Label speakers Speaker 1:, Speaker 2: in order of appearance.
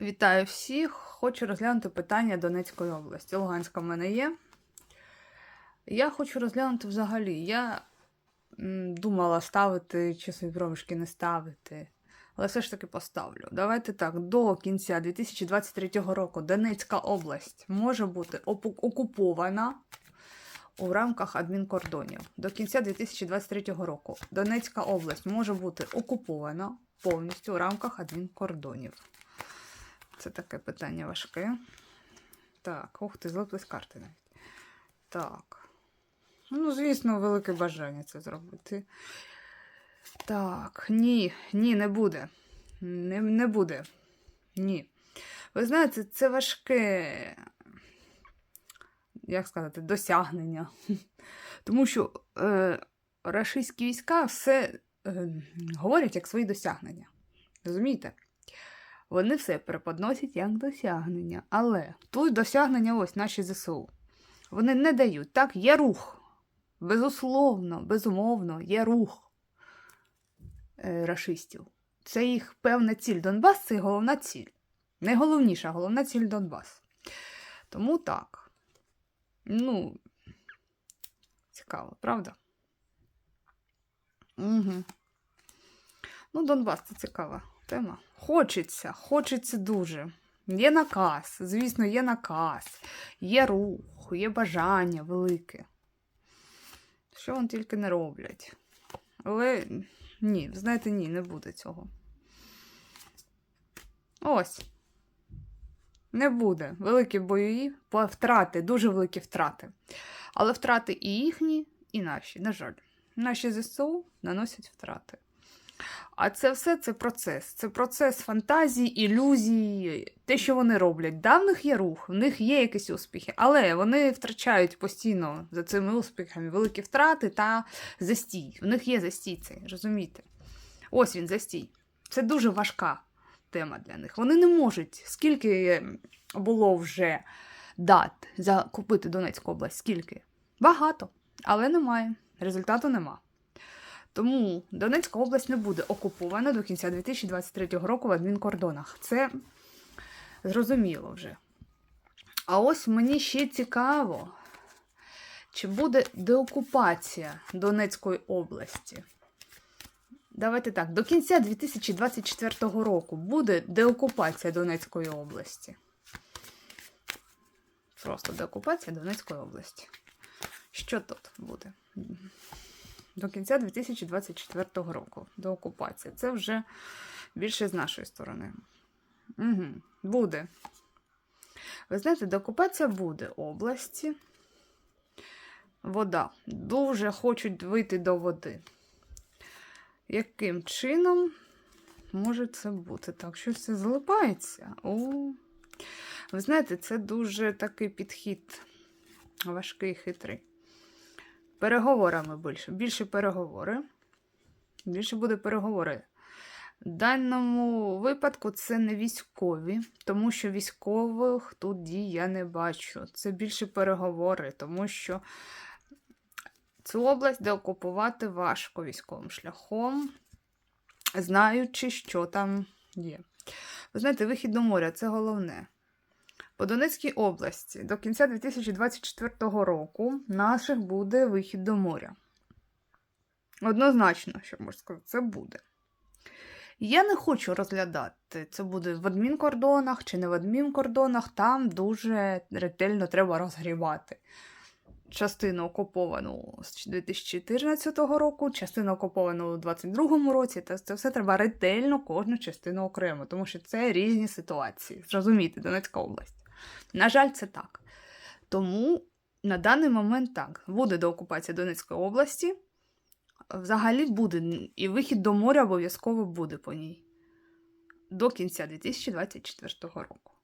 Speaker 1: Вітаю всіх! Хочу розглянути питання Донецької області. Луганська в мене є. Я хочу розглянути взагалі. Я думала ставити часові проміжки, не ставити. Але все ж таки поставлю. Давайте так, до кінця 2023 року Донецька область може бути окупована у рамках адмінкордонів. До кінця 2023 року Донецька область може бути окупована повністю у рамках адмінкордонів. Це таке питання важке. Так, ух ти, злиплись карти навіть. Так. Ну, звісно, велике бажання це зробити. Так, ні, ні, не буде. Не, не буде. Ні. Ви знаєте, це важке, як сказати, досягнення. Тому що е, рашистські війська все е, говорять як свої досягнення. Розумієте? Вони все преподносять як досягнення. Але тут досягнення ось наші ЗСУ. Вони не дають. Так, є рух. Безусловно, безумовно, є рух е, рашистів. Це їх певна ціль. Донбас це головна ціль. Найголовніша головна ціль Донбас. Тому так. Ну, цікаво, правда? Угу. Ну, Донбас це цікава тема. Хочеться, хочеться дуже. Є наказ, звісно, є наказ, є рух, є бажання велике. Що вони тільки не роблять. Але ні, знаєте, ні, не буде цього. Ось. Не буде. Великі бойові втрати, дуже великі втрати. Але втрати і їхні, і наші, на жаль. Наші ЗСУ наносять втрати. А це все це процес. Це процес фантазії, ілюзій, те, що вони роблять. Да, в них є рух, в них є якісь успіхи, але вони втрачають постійно за цими успіхами великі втрати та застій. В них є застій цей, розумієте? Ось він застій. Це дуже важка тема для них. Вони не можуть, скільки було вже дат закупити Донецьку область, скільки? Багато, але немає. Результату нема. Тому Донецька область не буде окупована до кінця 2023 року в адмінкордонах. Це зрозуміло вже. А ось мені ще цікаво, чи буде деокупація Донецької області. Давайте так, до кінця 2024 року буде деокупація Донецької області. Просто деокупація Донецької області. Що тут буде? До кінця 2024 року до окупації. Це вже більше з нашої сторони. Угу. Буде. Ви знаєте, деокупація буде області. Вода. Дуже хочуть вийти до води. Яким чином може це бути? Так, щось це залипається. О. Ви знаєте, це дуже такий підхід важкий, хитрий. Переговорами більше. Більше переговори. Більше буде переговори. В даному випадку це не військові, тому що військових тут я не бачу. Це більше переговори, тому що цю область деокупувати важко військовим шляхом, знаючи, що там є. Ви знаєте, вихід до моря це головне. По Донецькій області до кінця 2024 року наших буде вихід до моря. Однозначно, що можу сказати, це буде. Я не хочу розглядати, це буде в адмінкордонах чи не в адмінкордонах, там дуже ретельно треба розгрібати. Частину окуповану з 2014 року, частину окуповану у 2022 році. Та це все треба ретельно кожну частину окремо, тому що це різні ситуації. Зрозумійте, Донецька область. На жаль, це так. Тому на даний момент так. Буде деокупація Донецької області. Взагалі буде, і вихід до моря обов'язково буде по ній. До кінця 2024 року.